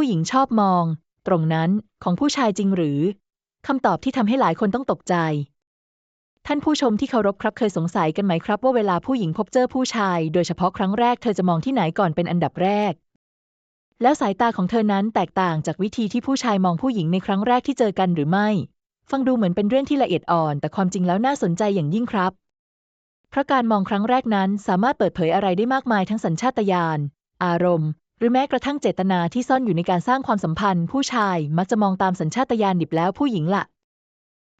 ผู้หญิงชอบมอง ตรงนั้นของผู้ชายจริงหรือคำตอบที่ทำให้หลายคนต้องตกใจ ท่านผู้ชมที่เคารพครับเคยสงสัยกันไหมครับว่าเวลาผู้หญิงพบเจอผู้ชาย โดยเฉพาะครั้งแรกเธอจะมองที่ไหนก่อนเป็นอันดับแรก แล้วสายตาของเธอนั้นแตกต่างจากวิธีที่ผู้ชายมองผู้หญิงในครั้งแรกที่เจอกันหรือไม่ ฟังดูเหมือนเป็นเรื่องที่ละเอียดอ่อน แต่ความจริงแล้วน่าสนใจอย่างยิ่งครับ เพราะการมองครั้งแรกนั้นสามารถเปิดเผยอะไรได้มากมายทั้งสัญชาตญาณอารมณ์ หรือแม้กระทั่งเจตนาที่ซ่อนอยู่ในการสร้างความสัมพันธ์ ผู้ชายมักจะมองตามสัญชาตญาณดิบแล้วผู้หญิงล่ะ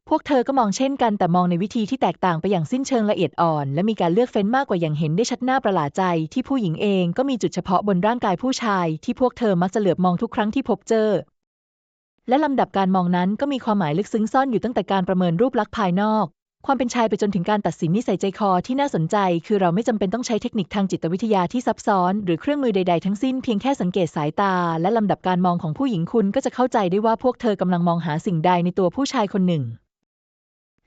พวกเธอก็มองเช่นกันแต่มองในวิธีที่แตกต่างไปอย่างสิ้นเชิงละเอียดอ่อน และมีการเลือกเฟ้นมากกว่าอย่างเห็นได้ชัดหน้าประหลาดใจ ที่ผู้หญิงเองก็มีจุดเฉพาะบนร่างกายผู้ชาย ที่พวกเธอมักจะเหลือบมองทุกครั้งที่พบเจอ และลำดับการมองนั้นก็มีความหมายลึกซึ้งซ่อนอยู่ตั้งแต่การประเมินรูปลักษณ์ภายนอก ความเป็นชายไปจนถึงการตัดสินนิสัยใจคอที่น่าสนใจ คือเราไม่จำเป็นต้องใช้เทคนิคทางจิตวิทยาที่ซับซ้อน หรือเครื่องมือใด ๆ ทั้งสิ้นเพียงแค่สังเกตสายตา และลำดับการมองของผู้หญิงคุณก็จะเข้าใจได้ว่าพวกเธอกำลังมองหาสิ่งใดในตัวผู้ชายคนหนึ่ง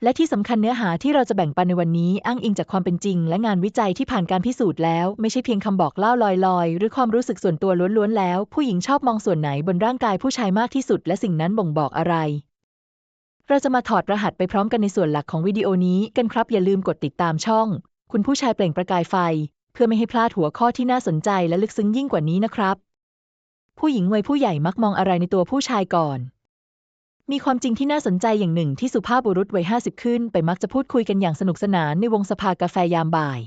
และที่สำคัญเนื้อหาที่เราจะแบ่งปันในวันนี้ อ้างอิงจากความเป็นจริง และงานวิจัยที่ผ่านการพิสูจน์แล้ว ไม่ใช่เพียงคำบอกเล่าลอยๆ หรือความรู้สึกส่วนตัวล้วนๆแล้ว ผู้หญิงชอบมองส่วนไหนบนร่างกายผู้ชายมากที่สุด และสิ่งนั้นบ่งบอกอะไร เราจะมาถอดรหัสไปพร้อมกันในส่วนหลักของวิดีโอนี้กันครับ อย่าลืมกดติดตามช่อง คุณผู้ชายเปล่งประกายไฟ เพื่อไม่ให้พลาดหัวข้อที่น่าสนใจและลึกซึ้งยิ่งกว่านี้นะครับ ผู้หญิงวัยผู้ใหญ่มักมองอะไรในตัวผู้ชายก่อน มีความจริงที่น่าสนใจอย่างหนึ่งที่สุภาพบุรุษวัยห้าสิบขึ้น ไปมักจะพูดคุยกันอย่างสนุกสนานในวงสภากาแฟยามบ่าย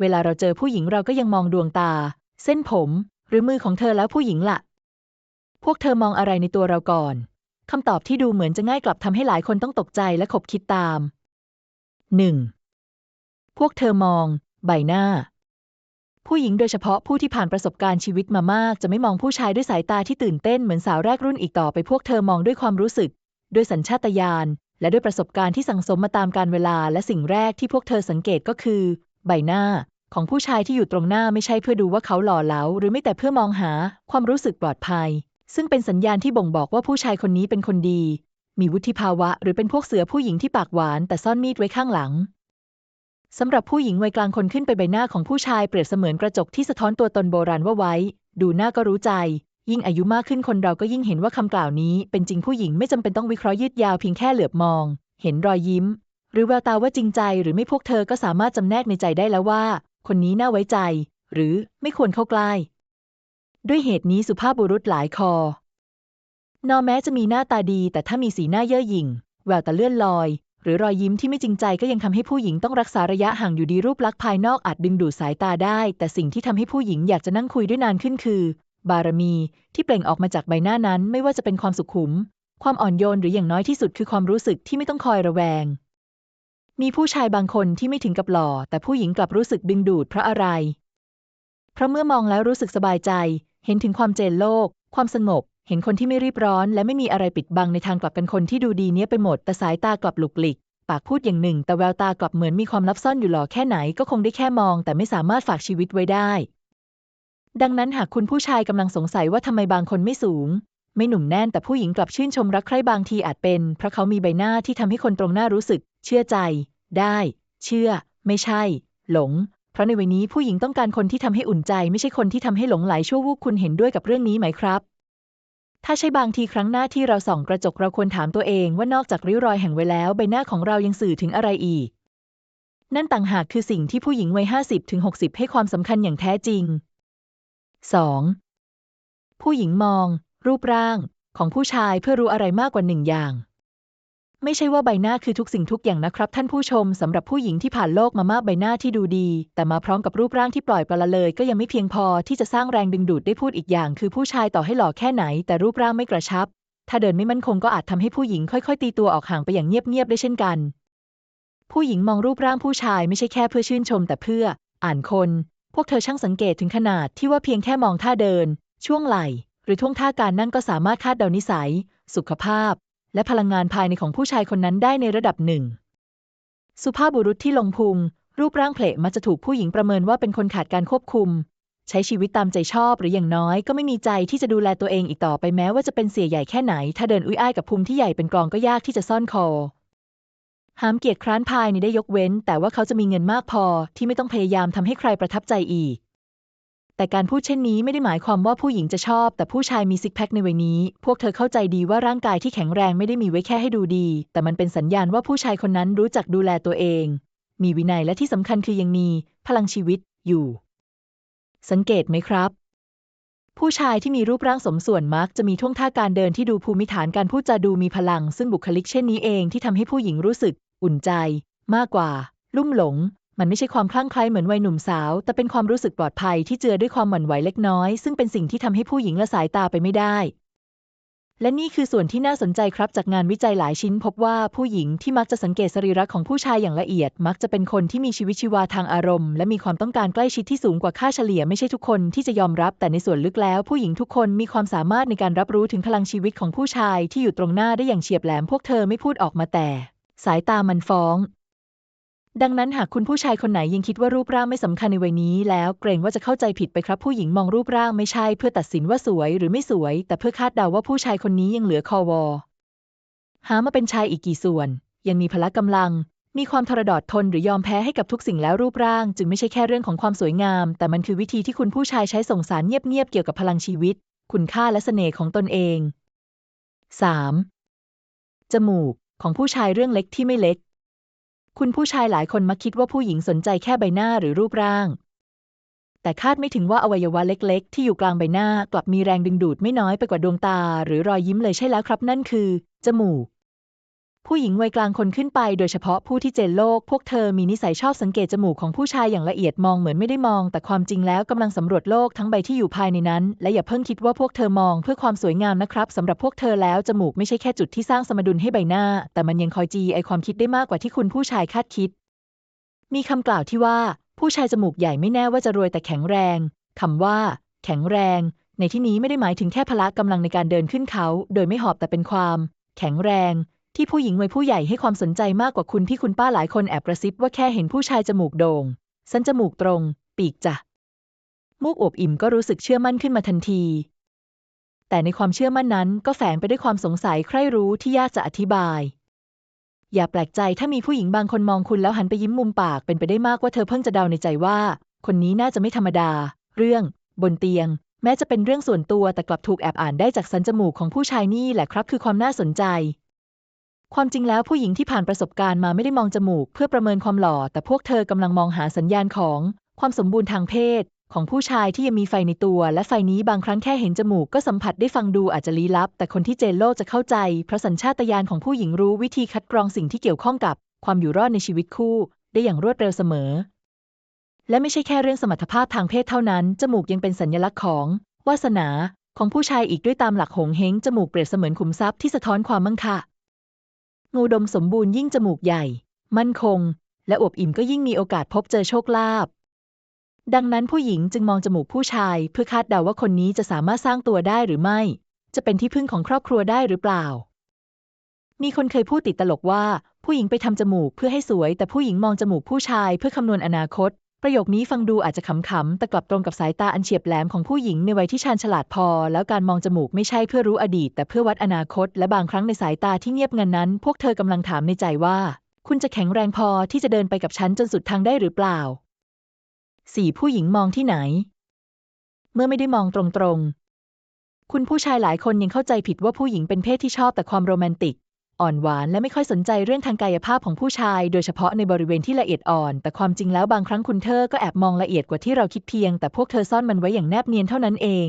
เวลาเราเจอผู้หญิงเราก็ยังมองดวงตา เส้นผม หรือมือของเธอแล้วผู้หญิงล่ะ พวกเธอมองอะไรในตัวเราก่อน คำตอบที่ดูเหมือนจะง่ายกลับทำให้หลายคนต้องตกใจและขบคิดตาม 1. พวกเธอมอง ใบหน้า ผู้หญิงโดยเฉพาะผู้ที่ผ่านประสบการณ์ชีวิตมามาก จะไม่มองผู้ชายด้วยสายตาที่ตื่นเต้นเหมือนสาวแรกรุ่นอีกต่อไปพวกเธอมองด้วยความรู้สึก ด้วยสัญชาตญาณและด้วยประสบการณ์ที่สั่งสมมาตามการเวลา และสิ่งแรกที่พวกเธอสังเกตก็คือ ใบหน้า ของผู้ชายที่อยู่ตรงหน้าไม่ใช่เพื่อดูว่าเขาหล่อเหลาหรือไม่แต่เพื่อมองหาความรู้สึกปลอดภัย ซึ่งเป็นสัญญาณที่บ่งบอกว่าผู้ชายคนนี้เป็นคนดี มีวุฒิภาวะ หรือเป็นพวกเสือผู้หญิงที่ปากหวาน แต่ซ่อนมีดไว้ข้างหลังสำหรับผู้หญิงวัยกลางคนขึ้นไปใบหน้าของผู้ชายเปรียบเสมือนกระจกที่สะท้อนตัวตนโบราณว่าไว้ ดูหน้าก็รู้ใจ ยิ่งอายุมากขึ้นคนเราก็ยิ่งเห็นว่าคำกล่าวนี้ เป็นจริงผู้หญิงไม่จำเป็นต้องวิเคราะห์ยืดยาวเพียงแค่เหลือบมอง เห็นรอยยิ้ม หรือแววตาว่าจริงใจ หรือไม่พวกเธอก็สามารถจำแนกในใจได้แล้วว่า คนนี้น่าไว้ใจ หรือไม่ควรเข้าใกล้ ด้วยเหตุนี้สุภาพบุรุษหลายคอ นอแม้จะมีหน้าตาดีแต่ถ้ามีสีหน้าเย่อหยิ่ง แววตาเลื่อนลอย หรือรอยยิ้มที่ไม่จริงใจก็ยังทำให้ผู้หญิงต้องรักษาระยะห่างอยู่ดีรูปลักษณ์ภายนอกอาจดึงดูดสายตาได้ แต่สิ่งที่ทำให้ผู้หญิงอยากจะนั่งคุยด้วยนานขึ้นคือ บารมี ที่เปล่งออกมาจากใบหน้านั้น ไม่ว่าจะเป็นความสุขุม ความอ่อนโยนหรืออย่างน้อยที่สุดคือความรู้สึกที่ไม่ต้องคอยระแวง มีผู้ชายบางคนที่ไม่ถึงกับหล่อ แต่ผู้หญิงกลับรู้สึกดึงดูดเพราะอะไร เพราะเมื่อมองแล้วรู้สึกสบายใจ เห็นถึงความเจนโลก ความสงบ เห็นคนที่ไม่รีบร้อน และไม่มีอะไรปิดบังในทางกลับกันคนที่ดูดีเนี้ยไปหมด แต่สายตากลับหลุกหลิก ปากพูดอย่างหนึ่ง แต่แววตากลับเหมือนมีความลับซ่อนอยู่หล่อแค่ไหนก็คงได้แค่มอง แต่ไม่สามารถฝากชีวิตไว้ได้ ดังนั้นหากคุณผู้ชายกำลังสงสัยว่าทำไมบางคนไม่สูง ไม่หนุ่มแน่นแต่ผู้หญิงกลับชื่นชมรักใคร่บางทีอาจเป็น เพราะเขามีใบหน้าที่ทำให้คนตรงหน้ารู้สึก เชื่อใจ ได้ เชื่อ ไม่ใช่ หลง ราะในวัยนี้ผู้หญิงต้องการคนที่ทำให้อุ่นใจ ไม่ใช่คนที่ทำให้หลงไหลชั่ววูบคุณเห็นด้วยกับเรื่องนี้ไหมครับ ถ้าใช่บางทีครั้งหน้าที่เราส่องกระจกเราควรถามตัวเองว่านอกจากริ้วรอยแห่งวัยแล้ว ใบหน้าของเรายังสื่อถึงอะไรอีก นั่นต่างหากคือสิ่งที่ผู้หญิงวัยห้าสิบถึงหกสิบให้ความสำคัญอย่างแท้จริง 2. ผู้หญิงมอง รูปร่าง ของผู้ชายเพื่อรู้อะไรมากกว่าหนึ่งอย่าง ไม่ใช่ว่าใบหน้าคือทุกสิ่งทุกอย่างนะครับ ท่านผู้ชมสำหรับผู้หญิงที่ผ่านโลกมามากใบหน้าที่ดูดี แต่มาพร้อมกับรูปร่างที่ปล่อยปละเลย ก็ยังไม่เพียงพอที่จะสร้างแรงดึงดูดได้พูดอีกอย่าง คือผู้ชายต่อให้หล่อแค่ไหน แต่รูปร่างไม่กระชับ ถ้าเดินไม่มั่นคงก็อาจทำให้ผู้หญิงค่อยๆ ตีตัวออกห่างไปอย่างเงียบๆได้เช่นกัน ผู้หญิงมองรูปร่างผู้ชายไม่ใช่แค่เพื่อชื่นชม แต่เพื่อ อ่านคน พวกเธอช่างสังเกตถึงขนาดที่ว่าเพียงแค่มองท่าเดิน ช่วงไหล่ หรือท่วงท่าการนั่งก็สามารถคาดเดานิสัย สุขภาพ และพลังงานภายในของผู้ชายคนนั้นได้ในระดับหนึ่ง สุภาพบุรุษที่ลงพุง รูปร่างเพลทมักจะถูกผู้หญิงประเมินว่าเป็นคนขาดการควบคุม ใช้ชีวิตตามใจชอบหรืออย่างน้อยก็ไม่มีใจที่จะดูแลตัวเองอีกต่อไปแม้ว่าจะเป็นเสียใหญ่แค่ไหน ถ้าเดินอุ้ยอ้ายกับพุงที่ใหญ่เป็นกองก็ยากที่จะซ่อนคอหามเกียรติคร้านภายในได้ยกเว้น แต่ว่าเขาจะมีเงินมากพอที่ไม่ต้องพยายามทำให้ใครประทับใจอีก แต่การพูดเช่นนี้ไม่ได้หมายความว่าผู้หญิงจะชอบ แต่ผู้ชายมีซิกแพคในวัยนี้ พวกเธอเข้าใจดีว่าร่างกายที่แข็งแรงไม่ได้มีไว้แค่ให้ดูดี แต่มันเป็นสัญญาณว่าผู้ชายคนนั้นรู้จักดูแลตัวเอง มีวินัยและที่สำคัญคือยังมี พลังชีวิตอยู่ สังเกตไหมครับ ผู้ชายที่มีรูปร่างสมส่วนมักจะมีท่วงท่าการเดินที่ดูภูมิฐานการพูดจาดูมีพลัง ซึ่งบุคลิกเช่นนี้เองที่ทำให้ผู้หญิงรู้สึก อุ่นใจ มากกว่า ลุ่มหลง มันไม่ใช่ความคลั่งไคล้เหมือนวัยหนุ่มสาว แต่เป็นความรู้สึกปลอดภัยที่เจือด้วยความหวั่นไหวเล็กน้อย ซึ่งเป็นสิ่งที่ทำให้ผู้หญิงละสายตาไปไม่ได้ และนี่คือส่วนที่น่าสนใจครับจากงานวิจัยหลายชิ้น พบว่าผู้หญิงที่มักจะสังเกตสรีระของผู้ชายอย่างละเอียด มักจะเป็นคนที่มีชีวิตชีวาทางอารมณ์ และมีความต้องการใกล้ชิดที่สูงกว่าค่าเฉลี่ยไม่ใช่ทุกคนที่จะยอมรับ แต่ในส่วนลึกแล้ว ผู้หญิงทุกคนมีความสามารถในการรับรู้ถึงพลังชีวิตของผู้ชายที่อยู่ตรงหน้าได้อย่างเฉียบแหลมพวกเธอไม่พูดออกมาแต่ สายตามันฟ้อง ดังนั้นหากคุณผู้ชายคนไหนยังคิดว่ารูปร่างไม่สำคัญในวัยนี้ แล้วเกรงว่าจะเข้าใจผิดไปครับผู้หญิงมองรูปร่างไม่ใช่เพื่อตัดสินว่าสวยหรือไม่สวย แต่เพื่อคาดเดาว่าผู้ชายคนนี้ยังเหลือคอวอหามาเป็นชายอีกกี่ส่วน ยังมีพละกำลัง มีความทรดอดทนหรือยอมแพ้ให้กับทุกสิ่งแล้วรูปร่าง จึงไม่ใช่แค่เรื่องของความสวยงาม แต่มันคือวิธีที่คุณผู้ชายใช้ส่งสารเงียบๆเกี่ยวกับพลังชีวิต คุณค่าและเสน่ห์ของตนเอง 3. จมูกของผู้ชายเรื่องเล็กที่ไม่เล็ก คุณผู้ชายหลายคนมักคิดว่าผู้หญิงสนใจแค่ใบหน้าหรือรูปร่าง แต่คาดไม่ถึงว่าอวัยวะเล็กๆ ที่อยู่กลางใบหน้ากลับมีแรงดึงดูดไม่น้อยไปกว่าดวงตา หรือรอยยิ้มเลยใช่แล้วครับ นั่นคือ จมูก ผู้หญิงวัยกลางคนขึ้นไปโดยเฉพาะผู้ที่เจนโลก พวกเธอมีนิสัยชอบสังเกตจมูกของผู้ชายอย่างละเอียดมองเหมือนไม่ได้มอง แต่ความจริงแล้วกำลังสำรวจโลกทั้งใบที่อยู่ภายในนั้น และอย่าเพิ่งคิดว่าพวกเธอมองเพื่อความสวยงามนะครับสำหรับพวกเธอแล้วจมูกไม่ใช่แค่จุดที่สร้างสมดุลให้ใบหน้า แต่มันยังคอยจีไอความคิดได้มากกว่าที่คุณผู้ชายคาดคิด มีคำกล่าวที่ว่า ผู้ชายจมูกใหญ่ไม่แน่ว่าจะรวยแต่แข็งแรงคำว่า แข็งแรง ในที่นี้ไม่ได้หมายถึงแค่พละกำลังในการเดินขึ้นเขา โดยไม่หอบแต่เป็นความ แข็งแรง ที่ผู้หญิงวัยผู้ใหญ่ให้ความสนใจมากกว่าคุณที่คุณป้าหลายคนแอบกระซิบว่าแค่เห็นผู้ชายจมูกโด่งสันจมูกตรง ปีกจ้ะมูกอบอิ่มก็รู้สึกเชื่อมั่นขึ้นมาทันที แต่ในความเชื่อมั่นนั้นก็แฝงไปด้วยความสงสัยใคร่รู้ที่ยากจะอธิบาย อย่าแปลกใจถ้ามีผู้หญิงบางคนมองคุณแล้วหันไปยิ้มมุมปากเป็นไปได้มากว่าเธอเพิ่งจะเดาในใจว่า คนนี้น่าจะไม่ธรรมดา เรื่อง บนเตียง แม้จะเป็นเรื่องส่วนตัวแต่กลับถูกแอบอ่านได้จากสันจมูกของผู้ชายนี่แหละครับ คือความน่าสนใจ ความจริงแล้วผู้หญิงที่ผ่านประสบการณ์มาไม่ได้มองจมูก เพื่อประเมินความหล่อ แต่พวกเธอกำลังมองหาสัญญาณของ ความสมบูรณ์ทางเพศ ของผู้ชายที่ยังมีไฟในตัว และไฟนี้บางครั้งแค่เห็นจมูกก็สัมผัสได้ฟังดูอาจจะลี้ลับ แต่คนที่เจนโลกจะเข้าใจ เพราะสัญชาตญาณของผู้หญิงรู้วิธีคัดกรองสิ่งที่เกี่ยวข้องกับ ความอยู่รอดในชีวิตคู่ ได้อย่างรวดเร็วเสมอ และไม่ใช่แค่เรื่องสมรรถภาพทางเพศเท่านั้น จมูกยังเป็นสัญลักษณ์ของ วาสนา ของผู้ชายอีกด้วยตามหลักหงเฮงจมูกเปรียบเสมือนขุมทรัพย์ที่สะท้อนความมั่งค่ะ งูดมสมบูรณ์ยิ่งจมูกใหญ่ มั่นคง และอวบอิ่มก็ยิ่งมีโอกาสพบเจอโชคลาภดังนั้นผู้หญิงจึงมองจมูกผู้ชาย เพื่อคาดเดาว่าคนนี้จะสามารถสร้างตัวได้หรือไม่ จะเป็นที่พึ่งของครอบครัวได้หรือเปล่า มีคนเคยพูดติดตลกว่า ผู้หญิงไปทำจมูกเพื่อให้สวย แต่ผู้หญิงมองจมูกผู้ชายเพื่อคำนวณอนาคต ประโยคนี้ฟังดูอาจจะขำๆ แต่กลับตรงกับสายตาอันเฉียบแหลมของผู้หญิงในวัยที่ชาญฉลาดพอ แล้วการมองจมูกไม่ใช่เพื่อรู้อดีต แต่เพื่อวัดอนาคต และบางครั้งในสายตาที่เงียบงันนั้น พวกเธอกำลังถามในใจว่า คุณจะแข็งแรงพอที่จะเดินไปกับฉันจนสุดทางได้หรือเปล่าสี่ผู้หญิงมองที่ไหน เมื่อไม่ได้มองตรงๆ คุณผู้ชายหลายคนยังเข้าใจผิดว่าผู้หญิงเป็นเพศที่ชอบแต่ความโรแมนติก อ่อนหวานและไม่ค่อยสนใจเรื่องทางกายภาพของผู้ชาย โดยเฉพาะในบริเวณที่ละเอียดอ่อน แต่ความจริงแล้วบางครั้งคุณเธอก็แอบมองละเอียดกว่าที่เราคิดเพียง แต่พวกเธอซ่อนมันไว้อย่างแนบเนียนเท่านั้นเอง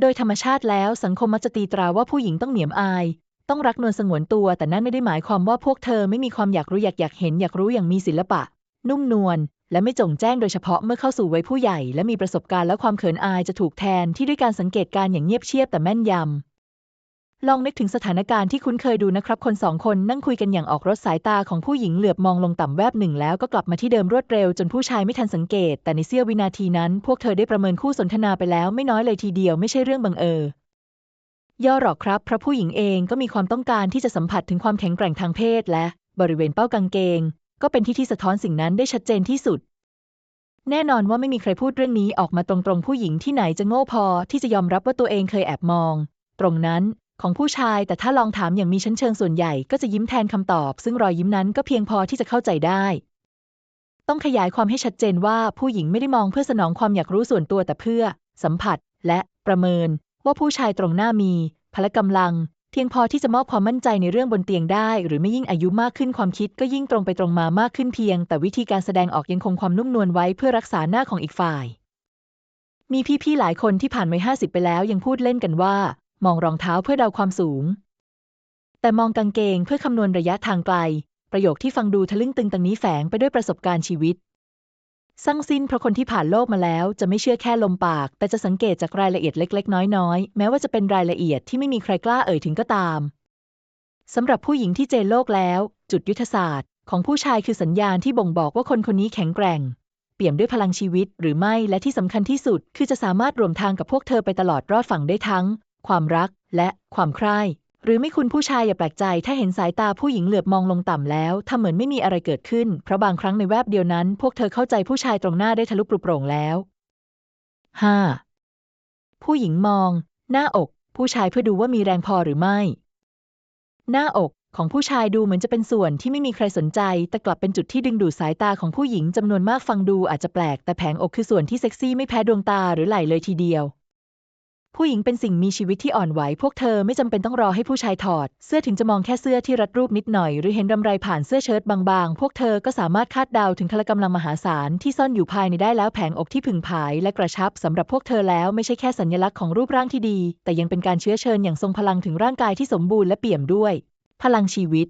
โดยธรรมชาติแล้วสังคมมักจะตีตราว่าผู้หญิงต้องเหนียมอาย ต้องรักนวลสงวนตัว แต่นั่นไม่ได้หมายความว่าพวกเธอไม่มีความอยากรู้อยากอยากเห็นอยากรู้อย่างมีศิลปะ นุ่มนวลและไม่จงแจ้งโดยเฉพาะเมื่อเข้าสู่วัยผู้ใหญ่ และมีประสบการณ์และความเขินอายจะถูกแทนที่ด้วยการสังเกตการ์อย่างเงียบเชียบแต่แม่นยำ ลองนึกถึงสถานการณ์ที่คุ้นเคยดูนะครับ คนสองคนนั่งคุยกันอย่างออกรถสายตาของผู้หญิงเหลือบมองลงต่ำแวบหนึ่งแล้วก็กลับมาที่เดิมรวดเร็วจนผู้ชายไม่ทันสังเกต แต่ในเสี้ยววินาทีนั้น พวกเธอได้ประเมินคู่สนทนาไปแล้วไม่น้อยเลยทีเดียวไม่ใช่เรื่องบังเอิญย่อหรอกครับเพราะผู้หญิงเองก็มีความต้องการที่จะสัมผัสถึงความแข็งแกร่งทางเพศ และบริเวณเป้ากางเกง ก็เป็นที่ที่สะท้อนสิ่งนั้นได้ชัดเจนที่สุด แน่นอนว่าไม่มีใครพูดเรื่องนี้ออกมาตรงๆ ผู้หญิงที่ไหนจะโง่พอที่จะยอมรับว่าตัวเองเคยแอบมอง ตรงนั้น ของผู้ชาย แต่ถ้าลองถามอย่างมีชั้นเชิงส่วนใหญ่ก็จะยิ้มแทนคำตอบ ซึ่งรอยยิ้มนั้นก็เพียงพอที่จะเข้าใจได้ ต้องขยายความให้ชัดเจนว่าผู้หญิงไม่ได้มองเพื่อสนองความอยากรู้ส่วนตัวแต่เพื่อ สัมผัส และประเมิน ว่าผู้ชายตรงหน้ามี พละกำลัง เพียงพอที่จะมอบความมั่นใจในเรื่องบนเตียงได้ หรือไม่ยิ่งอายุมากขึ้นความคิดก็ยิ่งตรงไปตรงมามากขึ้นเพียง แต่วิธีการแสดงออกยังคงความนุ่มนวลไว้เพื่อรักษาหน้าของอีกฝ่ายมีพี่ๆ หลายคนที่ผ่านวัยห้าสิบไปแล้วยังพูดเล่นกันว่า มองรองเท้าเพื่อเดาความสูง แต่มองกางเกงเพื่อคำนวณระยะทางไกล ประโยคที่ฟังดูทะลึ่งตึงตังนี้แฝงไปด้วยประสบการณ์ชีวิตสั้งสิ้นเพราะคนที่ผ่านโลกมาแล้ว จะไม่เชื่อแค่ลมปาก แต่จะสังเกตจากรายละเอียดเล็ก ๆ น้อยๆ แม้ว่าจะเป็นรายละเอียดที่ไม่มีใครกล้าเอ่ยถึงก็ตามสำหรับผู้หญิงที่เจนโลกแล้ว จุดยุทธศาสตร์ ของผู้ชายคือสัญญาณที่บ่งบอกว่าคนคนนี้แข็งแกร่ง เปี่ยมด้วยพลังชีวิตหรือไม่และที่สำคัญที่สุด คือจะสามารถรวมทางกับพวกเธอไปตลอดรอดฝั่งได้ทั้ง ความรัก และความใคร่หรือไม่คุณผู้ชายอย่าแปลกใจ ถ้าเห็นสายตาผู้หญิงเหลือบมองลงต่ำแล้วทำเหมือนไม่มีอะไรเกิดขึ้น เพราะบางครั้งในแวบเดียวนั้น พวกเธอเข้าใจผู้ชายตรงหน้าได้ทะลุปรุโปร่งแล้ว 5. ผู้หญิงมอง หน้าอก ผู้ชายเพื่อดูว่ามีแรงพอหรือไม่ หน้าอกของผู้ชายดูเหมือนจะเป็นส่วนที่ไม่มีใครสนใจ แต่กลับเป็นจุดที่ดึงดูดสายตาของผู้หญิงจำนวนมากฟังดูอาจจะแปลก แต่แผงอกคือส่วนที่เซ็กซี่ไม่แพ้ดวงตาหรือไหล่เลยทีเดียว ผู้หญิงเป็นสิ่งมีชีวิตที่อ่อนไหว พวกเธอไม่จำเป็นต้องรอให้ผู้ชายถอด เสื้อถึงจะมองแค่เสื้อที่รัดรูปนิดหน่อย หรือเห็นรำไรผ่านเสื้อเชิ้ตบางๆ พวกเธอก็สามารถคาดเดาถึงพละกำลังมหาศาลที่ซ่อนอยู่ภายในได้แล้วแผงอกที่ผึ่งผายและกระชับสำหรับพวกเธอแล้วไม่ใช่แค่สัญลักษณ์ของรูปร่างที่ดี แต่ยังเป็นการเชื้อเชิญอย่างทรงพลังถึงร่างกายที่สมบูรณ์และเปี่ยมด้วย พลังชีวิต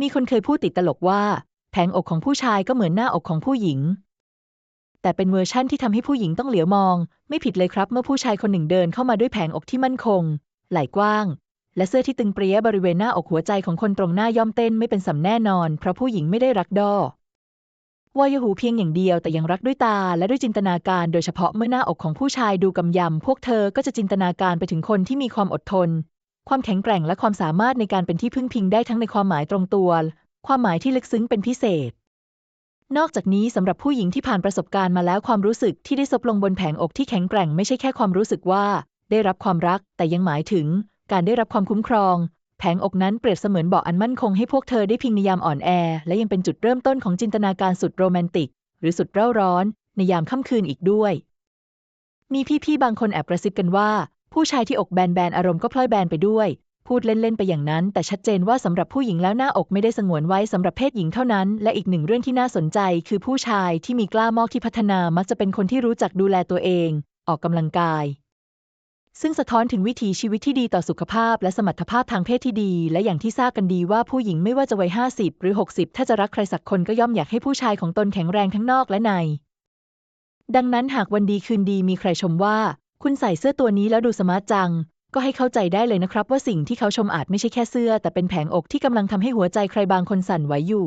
มีคนเคยพูดติดตลกว่า แผงอกของผู้ชายก็เหมือนหน้าอกของผู้หญิง แต่เป็นเวอร์ชั่นที่ทำให้ผู้หญิงต้องเหลียวมอง ไม่ผิดเลยครับ เมื่อผู้ชายคนหนึ่งเดินเข้ามาด้วยแผงอกที่มั่นคง ไหล่กว้าง และเสื้อที่ตึงเปรี้ยบริเวณหน้าอกหัวใจของคนตรงหน้าย่อมเต้นไม่เป็นสำแน่นอน เพราะผู้หญิงไม่ได้รักดอวายหูเพียงอย่างเดียวแต่ยังรักด้วยตาและด้วยจินตนาการโดยเฉพาะเมื่อหน้าอกของผู้ชายดูกำยำพวกเธอก็จะจินตนาการไปถึงคนที่มีความอดทน ความแข็งแกร่งและความสามารถในการเป็นที่พึ่งพิงได้ทั้งในความหมายตรงตัว ความหมายที่ลึกซึ้งเป็นพิเศษ นอกจากนี้สำหรับผู้หญิงที่ผ่านประสบการณ์มาแล้วความรู้สึกที่ได้ซบลงบนแผงอกที่แข็งแกร่งไม่ใช่แค่ความรู้สึกว่า ได้รับความรัก แต่ยังหมายถึง การได้รับความคุ้มครอง แผงอกนั้นเปรียบเสมือนเบาะอันมั่นคงให้พวกเธอได้พิงในยามอ่อนแอ และยังเป็นจุดเริ่มต้นของจินตนาการสุดโรแมนติก หรือสุดเร่าร้อน ในยามค่ำคืนอีกด้วย มีพี่ๆบางคนแอบกระซิบกันว่า ผู้ชายที่อกแบนๆอารมณ์ก็พลอยแบนไปด้วย พูดเล่น ๆ ไปอย่างนั้น แต่ชัดเจนว่าสำหรับผู้หญิงแล้วหน้าอกไม่ได้สงวนไว้สำหรับเพศหญิงเท่านั้น และอีกหนึ่งเรื่องที่น่าสนใจ คือผู้ชายที่มีกล้ามอกที่พัฒนามักจะเป็นคนที่รู้จักดูแลตัวเอง ออกกำลังกาย ซึ่งสะท้อนถึงวิถีชีวิตที่ดีต่อสุขภาพ และสมรรถภาพทางเพศที่ดี และอย่างที่ทราบกันดีว่าผู้หญิงไม่ว่าจะวัย50 หรือ 60 ถ้าจะรักใครสักคนก็ย่อมอยากให้ผู้ชายของตนแข็งแรงทั้งนอกและใน ดังนั้นหากวันดีคืนดีมีใครชมว่า คุณใส่เสื้อตัวนี้แล้วดูสมาร์ทจัง ก็ให้เข้าใจได้เลยนะครับ ว่าสิ่งที่เขาชมอาจไม่ใช่แค่เสื้อ แต่เป็นแผงอกที่กำลังทำให้หัวใจใครบางคนสั่นไหวอยู่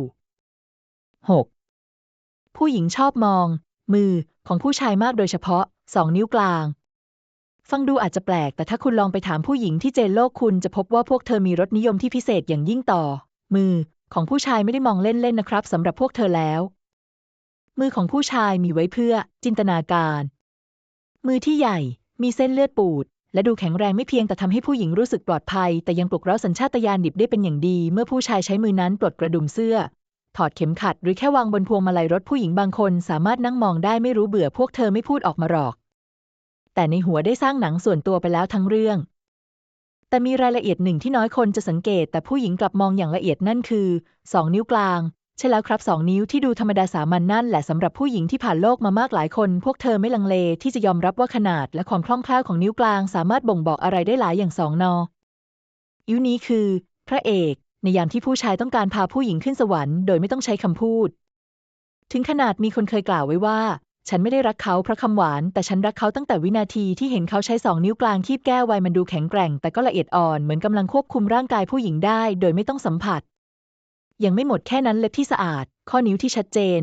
6. ผู้หญิงชอบมอง มือของผู้ชายมากโดยเฉพาะ2นิ้วกลาง ฟังดูอาจจะแปลก แต่ถ้าคุณลองไปถามผู้หญิงที่เจนโลกคุณจะพบว่าพวกเธอมีรสนิยมที่พิเศษอย่างยิ่งต่อ มือของผู้ชายไม่ได้มองเล่นๆนะครับสำหรับพวกเธอแล้ว มือของผู้ชายมีไว้เพื่อ จินตนาการ มือที่ใหญ่ มีเส้นเลือดปูด และดูแข็งแรงไม่เพียงแต่ทำให้ผู้หญิงรู้สึกปลอดภัย แต่ยังปลุกเร้าสัญชาตญาณดิบได้เป็นอย่างดี เมื่อผู้ชายใช้มือนั้นปลดกระดุมเสื้อ ถอดเข็มขัด หรือแค่วางบนพวงมาลัยรถผู้หญิงบางคน สามารถนั่งมองได้ไม่รู้เบื่อพวกเธอไม่พูดออกมาหรอก แต่ในหัวได้สร้างหนังส่วนตัวไปแล้วทั้งเรื่อง แต่มีรายละเอียดหนึ่งที่น้อยคนจะสังเกต แต่ผู้หญิงกลับมองอย่างละเอียดนั่นคือ2นิ้วกลาง ใช่แล้วครับ2นิ้วที่ดูธรรมดาสามัญนนั่นแหละสำหรับผู้หญิงที่ผ่านโลกมามากหลายคน พวกเธอไม่ลังเลที่จะยอมรับว่าขนาดและความคล่องแคล่วของนิ้วกลาง สามารถบ่งบอกอะไรได้หลายอย่างสองนออิ้วนี้คือ พระเอก ในยามที่ผู้ชายต้องการพาผู้หญิงขึ้นสวรรค์โดยไม่ต้องใช้คำพูด ถึงขนาดมีคนเคยกล่าวไว้ว่า ฉันไม่ได้รักเขาเพราะคำหวาน แต่ฉันรักเขาตั้งแต่วินาทีที่เห็นเขาใช้สองนิ้วกลางคีบแก้วไวมันดูแข็งแกร่ง แต่ก็ละเอียดอ่อนเหมือนกำลังควบคุมร่างกายผู้หญิงได้ โดยไม่ต้องสัมผัส ยังไม่หมดแค่นั้นเล็บที่สะอาด ข้อนิ้วที่ชัดเจน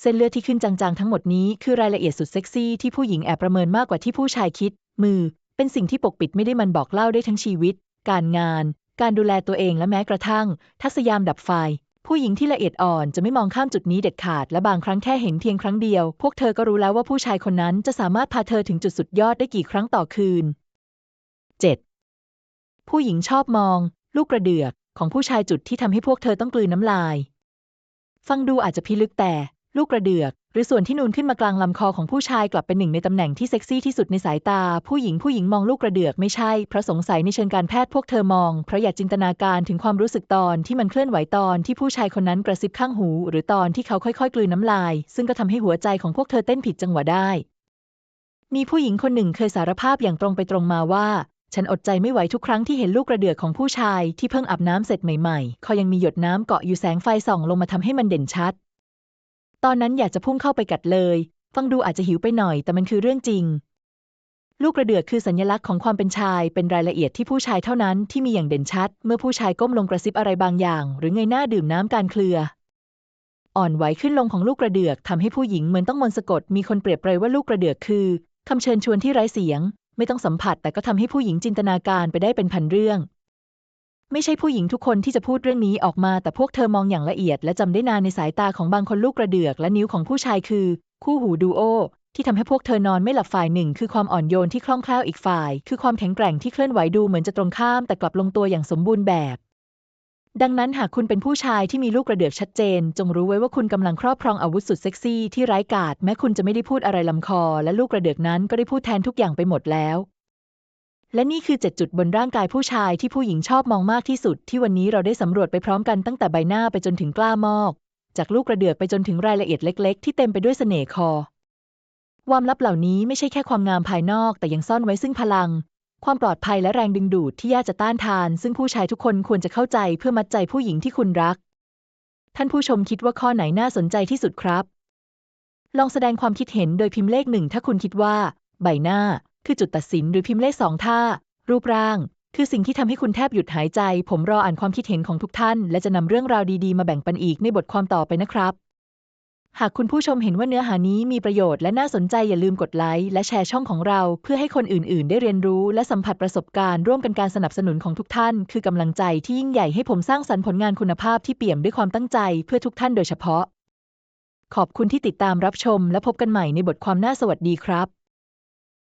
เส้นเลือดที่ขึ้นจางๆทั้งหมดนี้คือรายละเอียดสุดเซ็กซี่ที่ผู้หญิงแอบประเมินมากกว่าที่ผู้ชายคิด มือ เป็นสิ่งที่ปกปิดไม่ได้มันบอกเล่าได้ทั้งชีวิต การงาน การดูแลตัวเองและแม้กระทั่ง ทักษยามดับไฟ ผู้หญิงที่ละเอียดอ่อนจะไม่มองข้ามจุดนี้เด็ดขาด และบางครั้งแค่เห็นเพียงครั้งเดียว พวกเธอก็รู้แล้วว่าผู้ชายคนนั้นจะสามารถพาเธอถึงจุดสุดยอดได้กี่ครั้งต่อคืน 7. ผู้หญิงชอบมอง ลูกกระเดือก ของผู้ชายจุดที่ทำให้พวกเธอต้องกลืนน้ำลาย ฟังดูอาจจะพิลึกแต่ ลูกกระเดือก หรือส่วนที่นูนขึ้นมากลางลำคอของผู้ชายกลับเป็นหนึ่งในตำแหน่งที่เซ็กซี่ที่สุดในสายตา ผู้หญิงผู้หญิงมองลูกกระเดือกไม่ใช่เพราะสงสัยในเชิงการแพทย์พวกเธอมองเพราะอยากจินตนาการถึงความรู้สึกตอนที่มันเคลื่อนไหวตอนที่ผู้ชายคนนั้นกระซิบข้างหู หรือตอนที่เขาค่อยๆ กลืนน้ำลาย ซึ่งก็ทำให้หัวใจของพวกเธอเต้นผิดจังหวะได้มีผู้หญิงคนหนึ่งเคยสารภาพอย่างตรงไปตรงมาว่า ฉันอดใจไม่ไหวทุกครั้งที่เห็นลูกกระเดือกของผู้ชายที่เพิ่งอาบน้ำเสร็จใหม่ๆ เขายังมีหยดน้ำเกาะอยู่แสงไฟส่องลงมาทำให้มันเด่นชัด ตอนนั้นอยากจะพุ่งเข้าไปกัดเลย ฟังดูอาจจะหิวไปหน่อย แต่มันคือเรื่องจริง ลูกกระเดือกคือสัญลักษณ์ของความเป็นชาย เป็นรายละเอียดที่ผู้ชายเท่านั้นที่มีอย่างเด่นชัด เมื่อผู้ชายก้มลงกระซิบอะไรบางอย่าง หรือเงยหน้าดื่มน้ำการเคลือ อ่อนไหวขึ้นลงของลูกกระเดือกทำให้ผู้หญิงเหมือนต้องมนต์สะกด มีคนเปรียบเปรยว่าลูกกระเดือกคือคำเชิญชวนที่ไร้เสียง ไม่ต้องสัมผัสแต่ก็ทำให้ผู้หญิงจินตนาการไปได้เป็นพันเรื่อง ไม่ใช่ผู้หญิงทุกคนที่จะพูดเรื่องนี้ออกมา แต่พวกเธอมองอย่างละเอียด และจำได้นานในสายตาของบางคนลูกกระเดือก และนิ้วของผู้ชายคือ คู่หูดูโอที่ทำให้พวกเธอนอนไม่หลับฝ่ายหนึ่ง คือความอ่อนโยนที่คล่องแคล่วอีกฝ่าย คือความแข็งแกร่งที่เคลื่อนไหวดูเหมือนจะตรงข้ามแต่กลับลงตัวอย่างสมบูรณ์แบบ ดังนั้นหากคุณเป็นผู้ชายที่มีลูกกระเดือกชัดเจน จงรู้ไว้ว่าคุณกำลังครอบครองอาวุธสุดเซ็กซี่ที่ไร้กาจแม้คุณจะไม่ได้พูดอะไรลำคอ และลูกกระเดือกนั้นก็ได้พูดแทนทุกอย่างไปหมดแล้ว และนี่คือ7จุดบนร่างกายผู้ชายที่ผู้หญิงชอบมองมากที่สุด ที่วันนี้เราได้สำรวจไปพร้อมกันตั้งแต่ใบหน้าไปจนถึงกล้ามอก จากลูกกระเดือกไปจนถึงรายละเอียดเล็ก ๆ ที่เต็มไปด้วยเสน่ห์คอความลับเหล่านี้ไม่ใช่แค่ความงามภายนอก แต่ยังซ่อนไว้ซึ่งพลัง ความปลอดภัยและแรงดึงดูดที่ยากจะต้านทาน ซึ่งผู้ชายทุกคนควรจะเข้าใจเพื่อมัดใจผู้หญิงที่คุณรัก ท่านผู้ชมคิดว่าข้อไหนน่าสนใจที่สุดครับ ลองแสดงความคิดเห็นโดยพิมพ์เลขหนึ่งถ้าคุณคิดว่า ใบหน้า คือจุดตัดสินหรือพิมพ์เลขสองถ้า รูปร่าง คือสิ่งที่ทำให้คุณแทบหยุดหายใจ ผมรออ่านความคิดเห็นของทุกท่าน และจะนำเรื่องราวดีๆ มาแบ่งปันอีกในบทความต่อไปนะครับ หากคุณผู้ชมเห็นว่าเนื้อหานี้มีประโยชน์และน่าสนใจอย่าลืมกดไลค์และแชร์ช่องของเรา เพื่อให้คนอื่น ๆ ได้เรียนรู้ และสัมผัสประสบการณ์ร่วมกันการสนับสนุนของทุกท่าน คือกำลังใจที่ยิ่งใหญ่ให้ผมสร้างสรรค์ผลงานคุณภาพที่เปี่ยมด้วยความตั้งใจเพื่อทุกท่านโดยเฉพาะ ขอบคุณที่ติดตามรับชม และพบกันใหม่ในบทความหน้าสวัสดีครับ